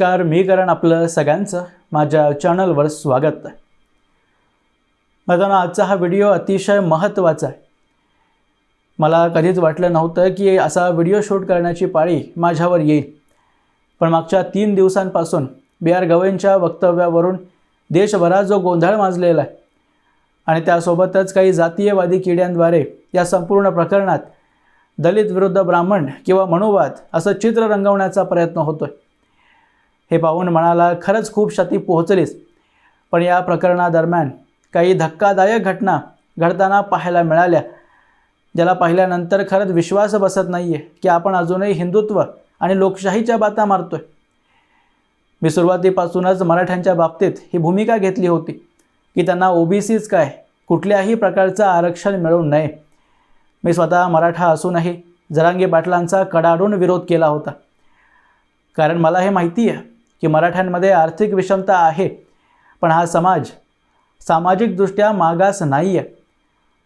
नमस्कार मी करण आपलं सगळ्यांचं माझ्या चॅनलवर स्वागत. आहे मित्रांनो आजचा हा व्हिडिओ अतिशय महत्त्वाचा आहे. मला कधीच वाटलं नव्हतं की असा व्हिडिओ शूट करण्याची पाळी माझ्यावर येईल. पण मागच्या तीन दिवसांपासून बी आर गवईंच्या वक्तव्यावरून देशभरात जो गोंधळ माजलेला आहे आणि त्यासोबतच काही जातीयवादी किड्यांद्वारे या संपूर्ण प्रकरणात दलित विरुद्ध ब्राह्मण किंवा मनुवाद असं चित्र रंगवण्याचा प्रयत्न होतो आहे हे पाहून म्हणाला खरंच खूप क्षती पोहोचलीच. पण या प्रकरणादरम्यान काही धक्कादायक घटना घडताना पाहायला मिळाल्या ज्याला पाहिल्यानंतर खरंच विश्वास बसत नाही आहे की आपण अजूनही हिंदुत्व आणि लोकशाहीच्या बाता मारतोय. मी सुरुवातीपासूनच मराठ्यांच्या बाबतीत ही भूमिका घेतली होती की त्यांना ओबीसीच काय कुठल्याही प्रकारचं आरक्षण मिळू नये. मी स्वतः मराठा असूनही जरांगी पाटलांचा कडाडून विरोध केला होता. कारण मला हे माहिती आहे की मराठ्यांमध्ये आर्थिक विषमता आहे पण हा समाज सामाजिकदृष्ट्या मागास नाही आहे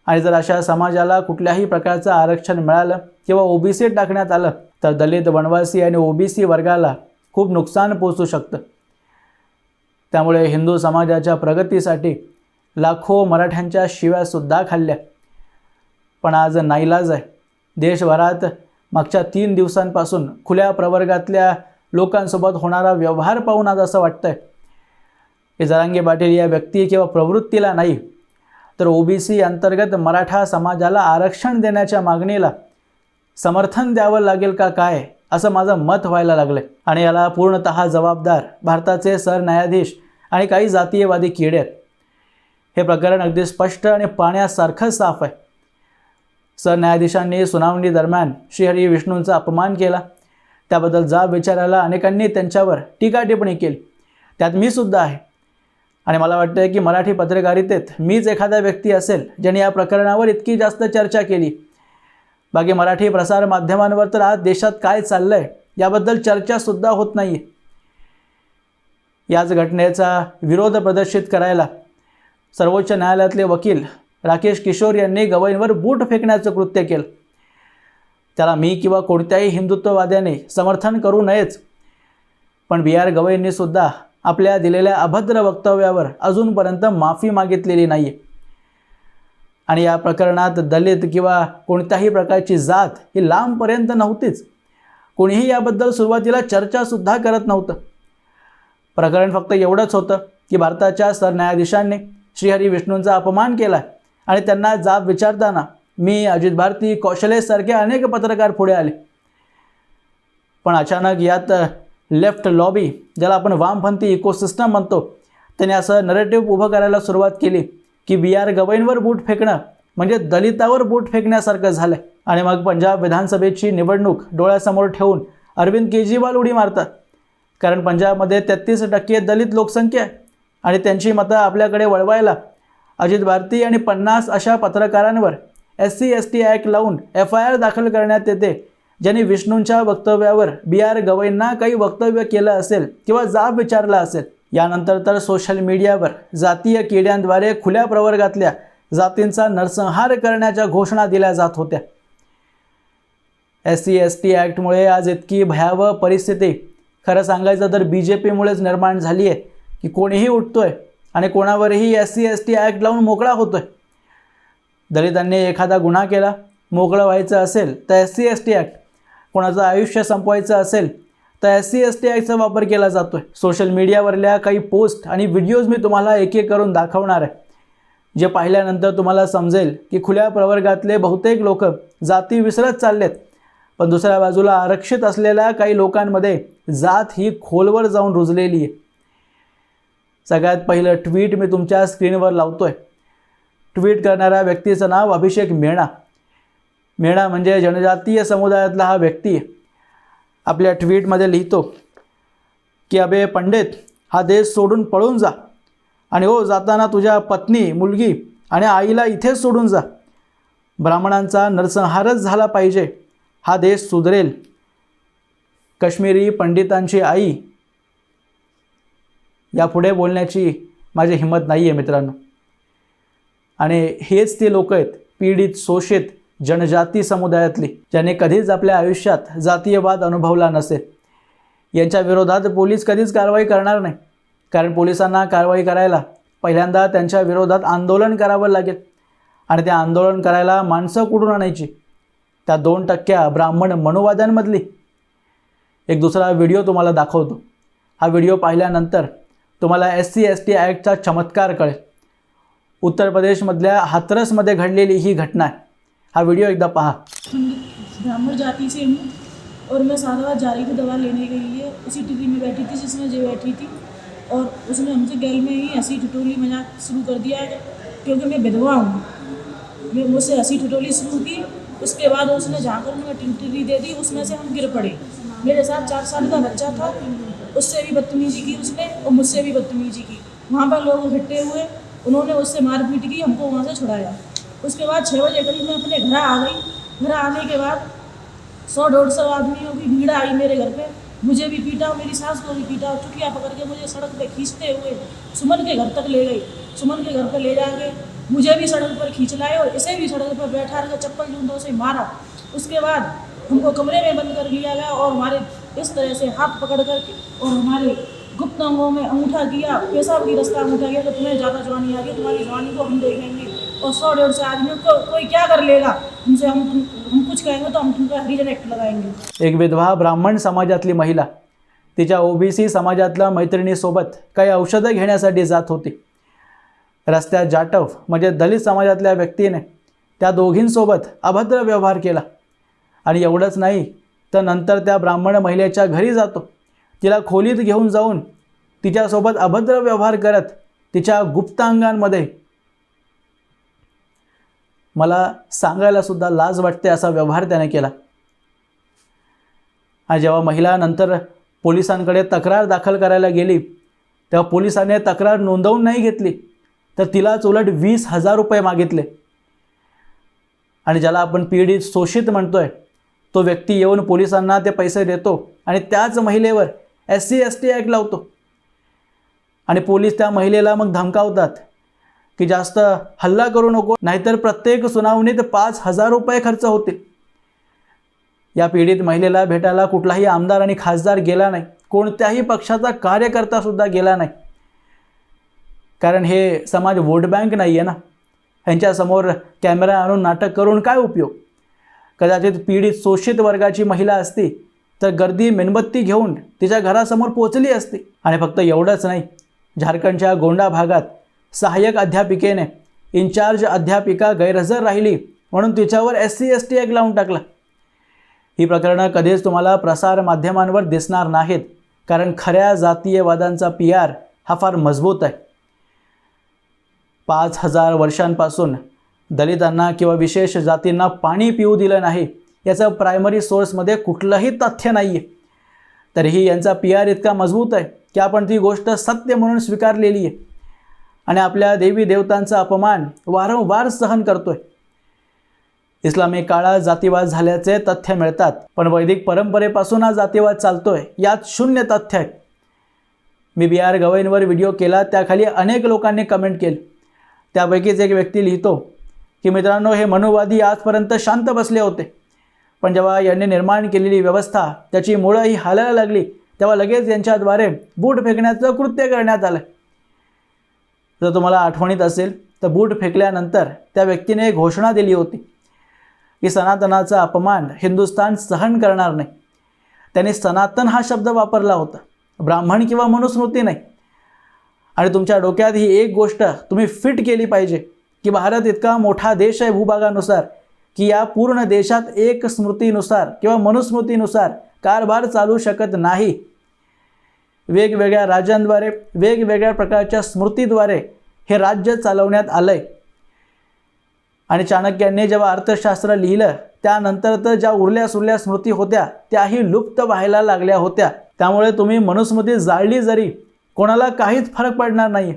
आणि जर अशा समाजाला कुठल्याही प्रकारचं आरक्षण मिळालं किंवा ओबीसी टाकण्यात आलं तर दलित वनवासी आणि ओबीसी वर्गाला खूप नुकसान पोचू शकतं. त्यामुळे हिंदू समाजाच्या प्रगतीसाठी लाखो मराठ्यांच्या शिव्यासुद्धा खाल्ल्या. पण आज नाईलाज आहे. देशभरात मागच्या तीन दिवसांपासून खुल्या प्रवर्गातल्या लोकांसोबत होणारा व्यवहार पाहून आज असं वाटतंय. की जरांगे पाटील या व्यक्ती किंवा प्रवृत्तीला नाही तर ओबीसी अंतर्गत मराठा समाजाला आरक्षण देण्याच्या मागणीला समर्थन द्यावं लागेल का काय असं माझं मत व्हायला लागलं आणि याला पूर्णतः जबाबदार भारताचे सरन्यायाधीश आणि काही जातीयवादी किडे आहेत. हे प्रकरण अगदी स्पष्ट आणि पाण्यासारखं साफ आहे. सरन्यायाधीशांनी सुनावणी दरम्यान श्रीहरी विष्णूंचा अपमान केला. त्याबद्दल जाब विचारायला अनेकांनी त्यांच्यावर टीका टिप्पणी केली. त्यात मी सुद्धा आहे. आणि मला वाटतं की मराठी पत्रकारितेत मीच एखादा व्यक्ती असेल ज्याने या प्रकरणावर इतकी जास्त चर्चा केली. बाकी मराठी प्रसार माध्यमांवर तर आज देशात काय चाललं आहे याबद्दल चर्चासुद्धा होत नाही याच घटनेचा विरोध प्रदर्शित करायला सर्वोच्च न्यायालयातले वकील राकेश किशोर यांनी गवईंवर बूट फेकण्याचं कृत्य केलं. त्याला मी किंवा कोणत्याही हिंदुत्ववाद्याने समर्थन करू नयेच. पण बी आर गवईंनी सुद्धा आपल्या दिलेल्या अभद्र वक्तव्यावर अजूनपर्यंत माफी मागितलेली नाही आहे आणि या प्रकरणात दलित किंवा कोणत्याही प्रकारची जात ही लांबपर्यंत नव्हतीच. कोणीही याबद्दल सुरुवातीला चर्चासुद्धा करत नव्हतं. प्रकरण फक्त एवढंच होतं की भारताच्या सरन्यायाधीशांनी श्रीहरी विष्णूंचा अपमान केला आणि त्यांना जाब विचारताना मी अजित भारती कौशलेसारखे अनेक पत्रकार पुढे आले. पण अचानक यात लेफ्ट लॉबी ज्याला आपण वामपंथी इकोसिस्टम म्हणतो त्याने असं नरेटिव्ह उभं करायला सुरुवात केली की बी आर गवईंवर बूट फेकणं म्हणजे दलितावर बूट फेकण्यासारखं झालं आणि मग पंजाब विधानसभेची निवडणूक डोळ्यासमोर ठेवून अरविंद केजरीवाल उडी मारतात. कारण पंजाबमध्ये तेहतीस टक्के दलित लोकसंख्या आहे. आणि त्यांची मतं आपल्याकडे वळवायला अजित भारती आणि पन्नास अशा पत्रकारांवर S C S T act लावून एफ आय आर दाखल करण्यात येते. ज्यांनी विष्णूंच्या वक्तव्यावर बी आर गवईंना काही वक्तव्य केलं असेल किंवा जाब विचारला असेल यानंतर तर सोशल मीडियावर जातीय किड्यांद्वारे खुल्या प्रवर्गातल्या जातींचा नरसंहार करण्याच्या घोषणा दिल्या जात होत्या. एस सी एस टी ॲक्टमुळे आज इतकी भयावह परिस्थिती. खरं सांगायचं तर बी जे पीमुळेच निर्माण झाली आहे की कोणीही उठतोय आणि कोणावरही S C S T act लावून मोकळा होतोय. दलितांनी एखादा गुन्हा केला मोकळं व्हायचं असेल तर S C S T act कोणाचं आयुष्य संपवायचं असेल तर एस सी एस टी ॲक्टचा वापर केला जातो आहे सोशल मीडियावरल्या काही पोस्ट आणि व्हिडिओज मी तुम्हाला एक एक करून दाखवणार आहे. जे पाहिल्यानंतर तुम्हाला समजेल की खुल्या प्रवर्गातले बहुतेक लोक जाती विसरत चाललेत पण दुसऱ्या बाजूला आरक्षित असलेल्या काही लोकांमध्ये जात ही खोलवर जाऊन रुजलेली आहे. सगळ्यात पहिलं ट्विट मी तुमच्या स्क्रीनवर लावतो आहे ट्विट करणाऱ्या व्यक्तीचं नाव अभिषेक मेणा. मेणा म्हणजे जनजातीय समुदायातला हा व्यक्ती आपल्या ट्विटमध्ये लिहितो की अबे पंडित हा देश सोडून पळून जा. आणि हो जाताना तुझ्या पत्नी मुलगी आणि आईला इथेच सोडून जा. ब्राह्मणांचा नरसंहारच झाला पाहिजे. हा देश सुधरेल. काश्मीरी पंडितांची आई. यापुढे बोलण्याची माझी हिंमत नाही आहे मित्रांनो. आणि हेच ते लोक आहेत पीडित शोषित जनजाती समुदायातली ज्याने कधीच आपल्या आयुष्यात जातीयवाद अनुभवला नसेल यांच्या विरोधात पोलीस कधीच कारवाई करणार नाही. कारण पोलिसांना कारवाई करायला पहिल्यांदा त्यांच्या विरोधात आंदोलन करावं लागेल. आणि ते आंदोलन करायला माणसं कुठून आणायची? त्या दोन टक्क्या ब्राह्मण मनुवाद्यांमधली. एक दुसरा व्हिडिओ तुम्हाला दाखवतो. हा व्हिडिओ पाहिल्यानंतर तुम्हाला एस सी एस टी ॲक्टचा चमत्कार कळेल. उत्तर प्रदेशमधल्या हाथरसमध्ये घडलेली ही घटना आहे. हा व्हिडिओ एकदा पहा. ब्राह्मण जाति से हूँ और मैं सारा जा रही थी, दवा लेने के लिए। उसी टिकरी में बैठी थी, जिसमें जो बैठी थी। और उसने हमसे गैल में ही हँसी ठिठोली मज़ाक शुरू कर दिया क्योंकि मैं विधवा हूँ। मैं मुझसे हँसी ठिठोली शुरू की, उसके बाद उसने जाकर मुझे टिकरी दे दी, उसमें से हम गिर पड़े। मेरे साथ चार साल का बच्चा था, उससे भी बदतमीजी की उसने और मुझसे भी बदतमीजी की। वहाँ पर लोग इकट्ठे हुए उन्होंने उससे मारपीट की, हमको वहाँ से छुड़ाया। उसके बाद छः बजे करीब मैं अपने घर आ गई। घर आने के बाद सौ डेढ़ सौ आदमियों की भीड़ आई मेरे घर पे। मुझे भी पीटा, मेरी सास को भी पीटा चुटिया पकड़ के मुझे सड़क पे खींचते हुए सुमन के घर तक ले गई। सुमन के घर पे ले जाके मुझे भी सड़क पर खींच लाए और इसे भी सड़क पर बैठा कर चप्पल जूतों से मारा। उसके बाद हमको कमरे में बंद कर लिया गया और हमारे इस तरह से हाथ पकड़ कर और हमारे गुप्त अंगों में अंगूठा किया पेशाब की रास्ता अंगूठा किया तो तुम्हें ज़्यादा जवानी आ गई तुम्हारी जवानी को हम देखेंगे। और सौ डेढ़ सौ आदमियों को कोई क्या कर लेगा? हमसे हम तुम हम कुछ कहेंगे तो हम तुमको हरिजन एक्ट लगाएंगे। एक विधवा ब्राह्मण समाजातली महिला तिच्या ओबीसी समाजातल्या मैत्रिणीसोबत काही औषधं घेण्यासाठी जात होती. रस्त्यात जाटव म्हणजे दलित समाजातल्या व्यक्तीने त्या दोघींसोबत अभद्र व्यवहार केला. आणि एवढंच नाही तर नंतर त्या ब्राह्मण महिलेच्या घरी जातो. तिला खोलीत घेऊन जाऊन तिच्यासोबत अभद्र व्यवहार करत तिच्या गुप्तांगांमध्ये मला सांगायला सुद्धा लाज वाटते असा व्यवहार त्याने केला. आणि जेव्हा महिला नंतर पोलिसांकडे तक्रार दाखल करायला गेली तेव्हा पोलिसांनी तक्रार नोंदवून नाही घेतली तर तिलाच उलट वीस हजार रुपये मागितले. आणि ज्याला आपण पीडित शोषित म्हणतोय तो व्यक्ती येऊन पोलिसांना ते पैसे देतो आणि त्याच महिलेवर S C S T act लावतो. आणि पोलीस त्या महिलेला मग धमकावतात की जास्त हल्ला करू नको नाहीतर प्रत्येक सुनावणीत पाच हजार रुपये खर्च होतील. या पीडित महिलेला भेटायला कुठलाही आमदार आणि खासदार गेला नाही. कोणत्याही पक्षाचा कार्यकर्ता सुद्धा गेला नाही. कारण हे समाज वोट बँक नाही आहे ना. ह्यांच्यासमोर कॅमेरा आणून नाटक करून काय उपयोग? कदाचित पीडित शोषित वर्गाची महिला असती तर गर्दी मेणबत्ती घेऊन तिच्या घरासमोर पोचली असती. आणि फक्त एवढंच नाही झारखंडच्या गोंडा भागात सहाय्यक अध्यापिकेने इन्चार्ज अध्यापिका गैरहजर राहिली म्हणून तिच्यावर एस सी एस टी एक लावून टाकला. ही प्रकरणं कधीच तुम्हाला प्रसार माध्यमांवर दिसणार नाहीत कारण खऱ्या जातीयवादांचा पी आर हा फार मजबूत आहे. पाच हजार वर्षांपासून दलितांना किंवा विशेष जातींना पाणी पिऊ दिलं नाही याचं प्रायमरी सोर्समध्ये कुठलंही तथ्य नाही आहे तरीही यांचा पी आर इतका मजबूत आहे की आपण ती गोष्ट सत्य म्हणून स्वीकारलेली आहे. आणि आपल्या देवी देवतांचा अपमान वारंवार सहन करतोय. इस्लामी काळात जातीवाद झाल्याचे तथ्य मिळतात पण वैदिक परंपरेपासून हा जातीवाद चालतोय यात शून्य तथ्य आहे. मी बी आर गवईंवर व्हिडिओ केला त्याखाली अनेक लोकांनी कमेंट केली. त्यापैकीच एक व्यक्ती लिहितो की मित्रांनो हे मनुवादी आजपर्यंत शांत बसले होते. पण जेव्हा यांनी निर्माण केलेली व्यवस्था त्याची मुळं ही हालायला लागली तेव्हा लगेच यांच्याद्वारे बूट फेकण्याचं कृत्य करण्यात आलं. जर तुम्हाला आठवणीत असेल तर बूट फेकल्यानंतर त्या व्यक्तीने घोषणा दिली होती की सनातनाचा अपमान हिंदुस्थान सहन करणार नाही. त्यांनी सनातन हा शब्द वापरला होता. ब्राह्मण किंवा मनुस्मृती नाही. आणि तुमच्या डोक्यात ही एक गोष्ट तुम्ही फिट केली पाहिजे की भारत इतका मोठा देश आहे भूभागानुसार की या पूर्ण देशात एक स्मृतीनुसार किंवा मनुस्मृतीनुसार कारभार चालू शकत नाही. वेगवेगळ्या राज्यांद्वारे वेगवेगळ्या प्रकारच्या स्मृतीद्वारे हे राज्य चालवण्यात आलं आहे आणि चाणक्यांनी जेव्हा अर्थशास्त्र लिहिलं त्यानंतर तर ज्या उरल्या सुरल्या स्मृती होत्या त्याही लुप्त व्हायला लागल्या होत्या. त्यामुळे तुम्ही मनुस्मृती जाळली जरी कोणाला काहीच फरक पडणार नाही.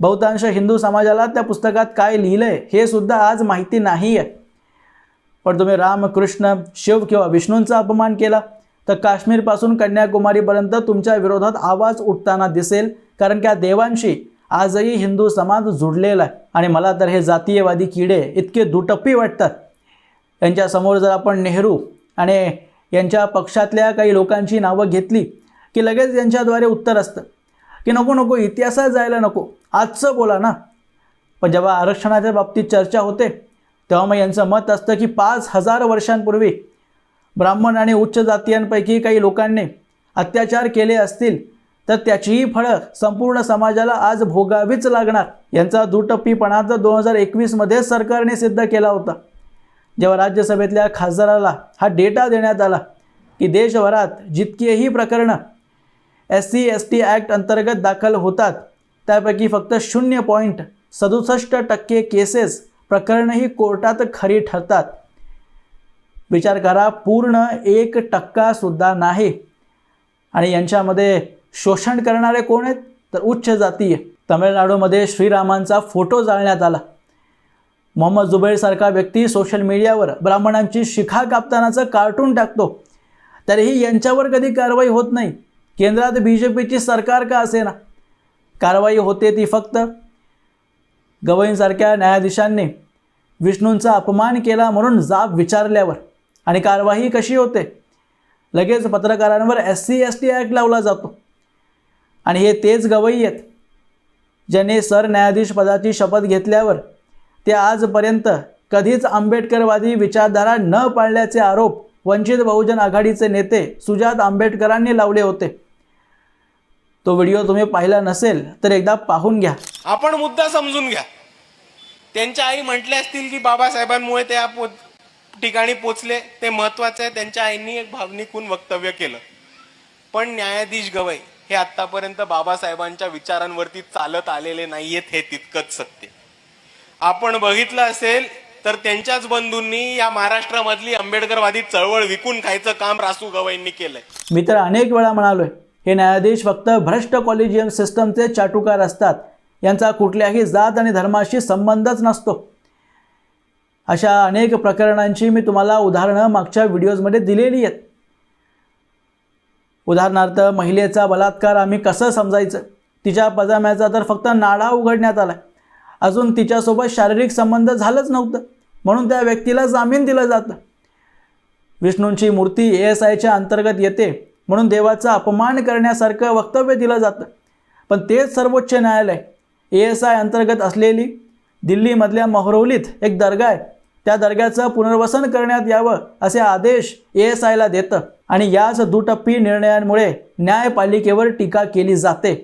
बहुतांश हिंदू समाजाला त्या पुस्तकात काय लिहिलं आहे हे सुद्धा आज माहिती नाही आहे पण तुम्ही राम कृष्ण शिव किंवा विष्णूंचा अपमान केला तर काश्मीरपासून कन्याकुमारीपर्यंत तुमच्या विरोधात आवाज उठताना दिसेल कारण त्या देवांशी आजही हिंदू समाज जुडलेला आहे. आणि मला तर हे जातीयवादी किडे इतके दुटप्पी वाटतात. यांच्यासमोर जर आपण नेहरू आणि यांच्या पक्षातल्या काही लोकांची नावं घेतली की लगेच यांच्याद्वारे उत्तर असतं की नको नको इतिहासात जायला नको आजचं बोला ना. पण जेव्हा आरक्षणाच्या बाबतीत चर्चा होते तेव्हा मग यांचं मत असतं की पाच हजार वर्षांपूर्वी ब्राह्मण आणि उच्च जातीयांपैकी काही लोकांनी अत्याचार केले असतील तर त्याचीही फळं संपूर्ण समाजाला आज भोगावीच लागणार. यांचा दुटप्पीपणा तर दोन हजार एकवीसमध्ये सरकारने सिद्ध केला होता. जेव्हा राज्यसभेतल्या खासदाराला हा डेटा देण्यात आला की देशभरात जितकीही प्रकरणं S C S T act अंतर्गत दाखल होतात त्यापैकी फक्त शून्य पॉईंट सदुसष्ट टक्के केसेस प्रकरणंही कोर्टात खरी ठरतात. विचार करा पूर्ण एक टक्कासुद्धा नाही. आणि यांच्यामध्ये शोषण करणारे कोण आहेत? तर उच्च जातीय. तमिळनाडूमध्ये श्रीरामांचा फोटो जाळण्यात आला. मोहम्मद जुबैरसारखा व्यक्ती सोशल मीडियावर ब्राह्मणांची शिखा कापतानाचं कार्टून टाकतो. तरीही यांच्यावर कधी कारवाई होत नाही. केंद्रात बी जे पीची सरकार का असे ना कारवाई होते ती फक्त गवईंसारख्या न्यायाधीशांनी विष्णूंचा अपमान केला म्हणून जाब विचारल्यावर आणि कारवाई कशी होते? लगेच पत्रकारांवर S C S T act लावला जातो. आणि हे तेच गवई आहेत ज्यांनी सरन्यायाधीश पदाची शपथ घेतल्यावर ते आजपर्यंत कधीच आंबेडकरवादी विचारधारा न पाळल्याचे आरोप वंचित बहुजन आघाडीचे नेते सुजात आंबेडकरांनी लावले होते. तो व्हिडिओ तुम्ही पाहिला नसेल तर एकदा पाहून घ्या. आपण मुद्दा समजून घ्या. त्यांच्या आई म्हटले असतील की बाबासाहेबांमुळे ते या पो ठिकाणी पोचले. ते महत्वाचं आहे. त्यांच्या आईंनी एक भावनिकून वक्तव्य केलं. पण न्यायाधीश गवई हे आतापर्यंत बाबासाहेबांच्या विचारांवरती चालत आलेले नाहीयेत हे तितकंच सत्य. आपण बघितलं असेल तर त्यांच्याच बंधूंनी या महाराष्ट्रामधली आंबेडकरवादी चळवळ विकून खायचं काम रासू गवईंनी केलंय. मी तर अनेक वेळा म्हणालोय हे न्यायाधीश फक्त भ्रष्ट कॉलेजियम सिस्टमचे चाटुकार असतात. यांचा कुठल्याही जात आणि धर्माशी संबंधच नसतो. अशा अनेक प्रकरणांची मी तुम्हाला उदाहरणं मागच्या व्हिडिओजमध्ये दिलेली आहेत. उदाहरणार्थ महिलेचा बलात्कार आम्ही कसं समजायचं? तिच्या पजाम्याचा तर फक्त नाडा उघडण्यात आला अजून तिच्यासोबत शारीरिक संबंध झालंच नव्हतं. म्हणून त्या व्यक्तीला जामीन दिलं जातं. विष्णूंची मूर्ती ए एस आयच्या अंतर्गत येते. म्हणून देवाचा अपमान करण्यासारखं वक्तव्य दिलं जातं. पण तेच सर्वोच्च न्यायालय ए एस आय अंतर्गत असलेली दिल्लीमधल्या मोहरवलीत एक दर्गा आहे त्या दर्ग्याचं पुनर्वसन करण्यात यावं असे आदेश ए एस आयला देतं आणि याच दुटप्पी निर्णयांमुळे न्यायपालिकेवर टीका केली जाते.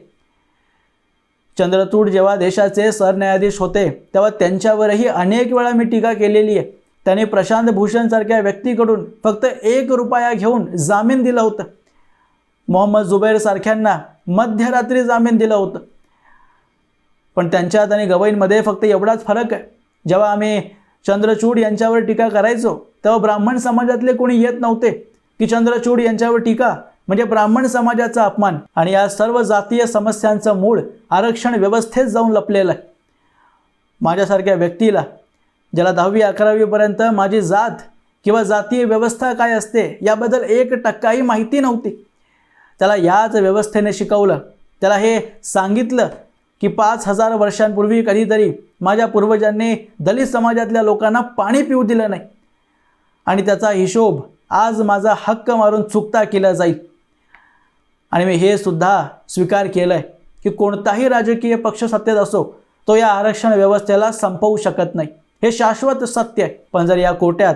चंद्रचूड जेव्हा देशाचे सरन्यायाधीश होते तेव्हा त्यांच्यावरही अनेक वेळा मी टीका केलेली आहे. त्यांनी प्रशांत भूषणसारख्या व्यक्तीकडून फक्त एक रुपया घेऊन जामीन दिलं होतं. मोहम्मद जुबैर सारख्यांना मध्यरात्री जामीन दिलं होतं. पण त्यांच्यात आणि गवईंमध्ये फक्त एवढाच फरक आहे. जेव्हा आम्ही चंद्रचूड यांच्यावर टीका करायचो तेव्हा ब्राह्मण समाजातले कोणी येत नव्हते की चंद्रचूड यांच्यावर टीका म्हणजे ब्राह्मण समाजाचा अपमान. आणि या सर्व जातीय समस्यांचं मूळ आरक्षण व्यवस्थेत जाऊन लपलेलं आहे. माझ्यासारख्या व्यक्तीला ज्याला दहावी अकरावीपर्यंत माझी जात किंवा जातीय व्यवस्था काय असते याबद्दल एक टक्काही माहिती नव्हती. त्याला याच व्यवस्थेने शिकवलं. त्याला हे सांगितलं की पाच हजार वर्षांपूर्वी कधीतरी माझ्या पूर्वजांनी दलित समाजातल्या लोकांना पाणी पिऊ दिलं नाही. आणि त्याचा हिशोब आज माझा हक्क मारून चुकता केला जाईल. आणि मी हे सुद्धा स्वीकार केलं आहे की कोणताही राजकीय पक्ष सत्तेत असो तो या आरक्षण व्यवस्थेला संपवू शकत नाही. हे शाश्वत सत्य आहे. पण जर या कोट्यात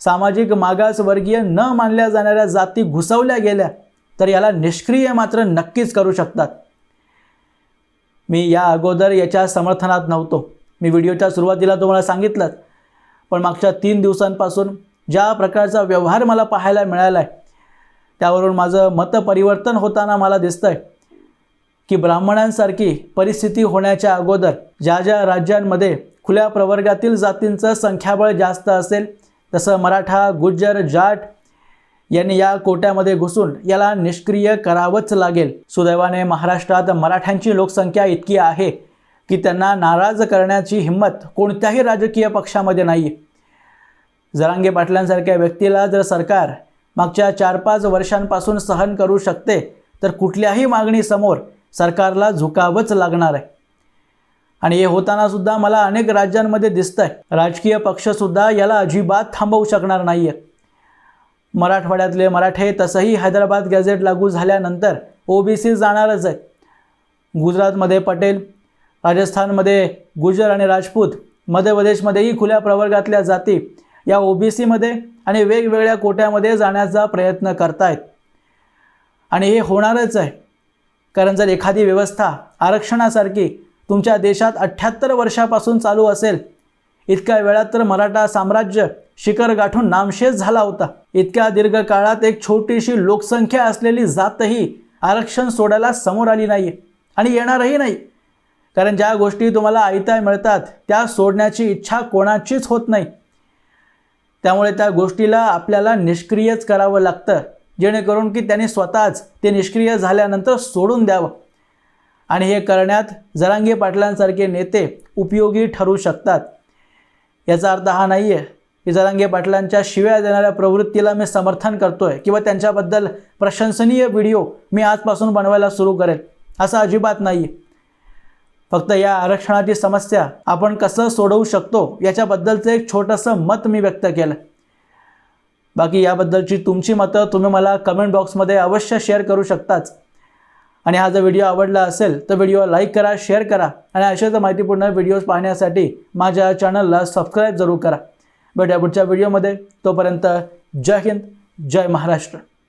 सामाजिक मागासवर्गीय न मानल्या जाणाऱ्या जाती घुसवल्या गेल्या तर याला निष्क्रिय मात्र नक्कीच करू शकतात. मी या अगोदर याच्या समर्थनात नव्हतो. मी व्हिडिओच्या सुरुवातीला तुम्हाला सांगितलं पण मागच्या तीन दिवसांपासून ज्या प्रकारचा व्यवहार मला पाहायला मिळाला आहे त्यावरून माझं मतपरिवर्तन होताना मला दिसतं आहे की ब्राह्मणांसारखी परिस्थिती होण्याच्या अगोदर ज्या ज्या राज्यांमध्ये खुल्या प्रवर्गातील जातींचं संख्याबळ जास्त असेल तसं मराठा गुज्जर जाट यांनी या कोट्यामध्ये घुसून याला निष्क्रिय करावंच लागेल. सुदैवाने महाराष्ट्रात मराठ्यांची लोकसंख्या इतकी आहे की त्यांना नाराज करण्याची हिंमत कोणत्याही राजकीय पक्षामध्ये नाही. आहे जरांगे पाटलांसारख्या व्यक्तीला जर सरकार मागच्या चार पाच वर्षांपासून सहन करू शकते तर कुठल्याही मागणीसमोर सरकारला झुकावंच लागणार आहे. आणि हे होताना सुद्धा मला अनेक राज्यांमध्ये दिसतंय. राजकीय पक्षसुद्धा याला अजिबात थांबवू शकणार नाही आहे मराठवाड्यातले मराठे तसंही हैदराबाद गॅझेट लागू झाल्यानंतर ओबीसी जाणारच आहे. गुजरातमध्ये पटेल राजस्थानमध्ये गुजर आणि राजपूत मध्य प्रदेशमध्येही खुल्या प्रवर्गातल्या जाती या ओबीसीमध्ये आणि वेगवेगळ्या कोट्यामध्ये जाण्याचा प्रयत्न करतायत. आणि हे होणारच आहे. कारण जर एखादी व्यवस्था आरक्षणासारखी तुमच्या देशात अठ्ठ्याहत्तर वर्षापासून चालू असेल इतक्या वेळात तर मराठा साम्राज्य शिखर गाठून नामशेष झाला होता. इतक्या दीर्घ काळात एक छोटीशी लोकसंख्या असलेली जातही आरक्षण सोडायला समोर आली नाही आणि येणारही नाही. कारण ज्या गोष्टी तुम्हाला आयत्या मिळतात त्या सोडण्याची इच्छा कोणाचीच होत नाही. त्यामुळे त्या गोष्टीला आपल्याला निष्क्रियच करावं लागतं जेणेकरून की त्यांनी स्वतःच ते निष्क्रिय झाल्यानंतर सोडून द्यावं. आणि हे करण्यात जरांगे पाटलांसारखे नेते उपयोगी ठरू शकतात. याचा अर्थ हा नाही आहे की जरांगे पाटलांच्या शिव्या देणाऱ्या प्रवृत्तीला मी समर्थन करतो आहे किंवा त्यांच्याबद्दल प्रशंसनीय व्हिडिओ मी आजपासून बनवायला सुरू करेल असं अजिबात नाही आहे फक्त या आरक्षणाची समस्या आपण कसं सोडवू शकतो याच्याबद्दलचं एक छोटंसं मत मी व्यक्त केलं. बाकी याबद्दलची तुमची मतं तुम्ही मला कमेंट बॉक्समध्ये अवश्य शेअर करू शकताच. आणि हा जर व्हिडिओ आवडला असेल तर व्हिडिओ लाईक करा शेअर करा आणि अशाच माहितीपूर्ण व्हिडिओज पाहण्यासाठी माझ्या चॅनलला सबस्क्राईब जरूर करा. भेटूया पुढच्या व्हिडिओमध्ये तोपर्यंत जय हिंद जय महाराष्ट्र.